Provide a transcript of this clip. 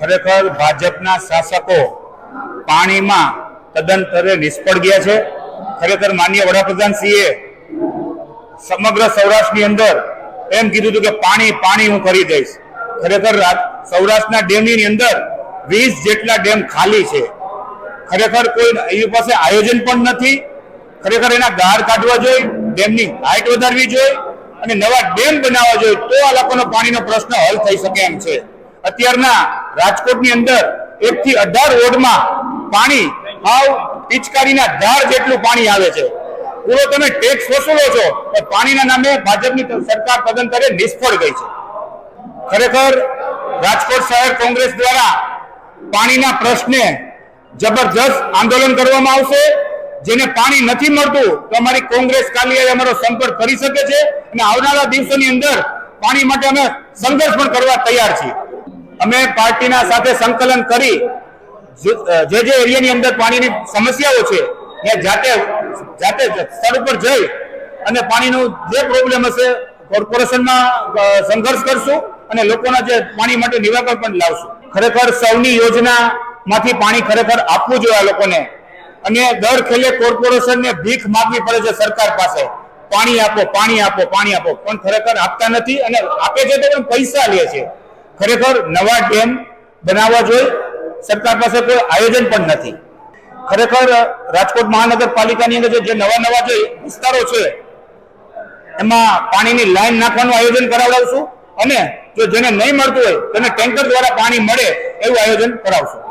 ખરેખર ભાજપના શાસકો પાણીમાં તદ્દનતરે નિષ્ફળ ગયા છે. ખરેખર માનીય વડાપ્રધાન સિંહે સમગ્ર સૌરાષ્ટ્રની અંદર એમ કીધું હતું કે પાણી પાણી હું કરી દઈશ. ખરેખર સૌરાષ્ટ્રના ડેમની અંદર વીસ જેટલા ડેમ ખાલી છે. ખરેખર કોઈ એની પાસે આયોજન પણ નથી. ખરેખર એના ગાર કાઢવા જોઈએ, ડેમની હાઈટ વધારવી જોઈએ અને નવા ડેમ બનાવવા જોઈએ તો આ લોકોનો પાણીનો પ્રશ્ન હલ થઈ શકે એમ છે. અત્યારના રાજકોટની અંદર એક થી અઢાર વોર્ડમાં પાણી હાવ પિચકારીના ધાર જેટલું પાણી આવે છે. પૂરો તમે ટેક્સ વસૂલો છો, પણ પાણીના નામે ભાજપની સરકાર તદંતરે નિષ્ફળ ગઈ છે. ખરેખર રાજકોટ શહેર કોંગ્રેસ દ્વારા પાણીના પ્રશ્ને જબરજસ્ત આંદોલન કરવામાં આવશે. જેને પાણી નથી મળતું તો અમારી કોંગ્રેસ કાલે અમારો સંપર્ક કરી શકે છે અને આવનારા દિવસોની અંદર પાણી માટે અમે સંઘર્ષ પણ કરવા તૈયાર છીએ. અમે પાર્ટીના સાથે સંકલન કરી જે જે એરિયાની અંદર પાણીની સમસ્યાઓ છે, ત્યાં જાતે જાતે સ્થળ ઉપર જઈ અને પાણીનું જે પ્રોબ્લેમ હશે, કોર્પોરેશનમાં સંઘર્ષ કરશું અને લોકોના જે પાણી માટે નિરાકરણ પણ લાવશું. ખરેખર સૌની યોજનામાંથી પાણી ખરેખર આપવું જોઈએ આ લોકોને. અને દર ખેલે કોર્પોરેશનને ભીખ માગવી પડે છે સરકાર પાસે. પાણી આપો પાણી આપો પાણી આપો. પણ ખરેખર આપતા નથી અને આપે છે તો પણ પૈસા લે છે. ખરેખર નવા ડેમ બનાવવા જોઈએ સરકાર પાસે કોઈ આયોજન પણ નથી. ખરેખર રાજકોટ મહાનગરપાલિકાની અંદર જે- નવા નવા જે વિસ્તારો છે, એમાં પાણીની લાઈન નાખવાનું આયોજન કરાવડાવશું અને જો જેને નહીં મળતું હોય, તેને ટેન્કર દ્વારા પાણી મળે એવું આયોજન કરાવશું.